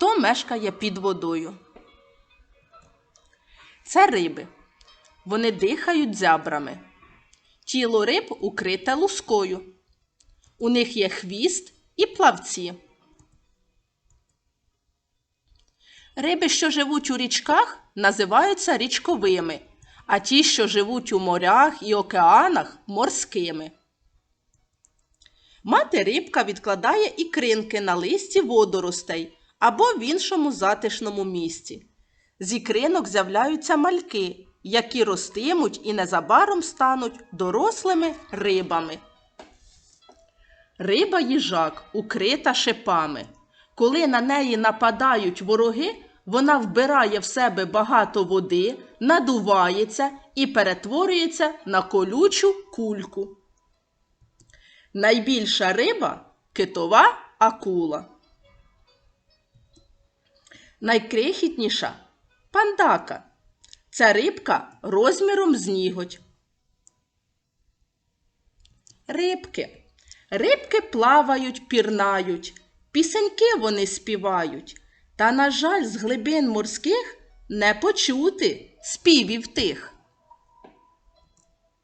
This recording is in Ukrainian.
хто мешкає під водою? Це риби. Вони дихають зябрами. Тіло риб укрите лускою. У них є хвіст і плавці. Риби, що живуть у річках, називаються річковими, а ті, що живуть у морях і океанах морськими. Мати рибка відкладає ікринки на листі водоростей або в іншому затишному місці. З ікринок з'являються мальки, які ростимуть і незабаром стануть дорослими рибами. Риба їжак укрита шипами. Коли на неї нападають вороги, вона вбирає в себе багато води, надувається і перетворюється на колючу кульку. Найбільша риба китова акула. Найкрихітніша пандака. Це рибка розміром з ніготь. Рибки. Рибки плавають, пірнають, пісеньки вони співають. Та, на жаль, з глибин морських не почути співів тих.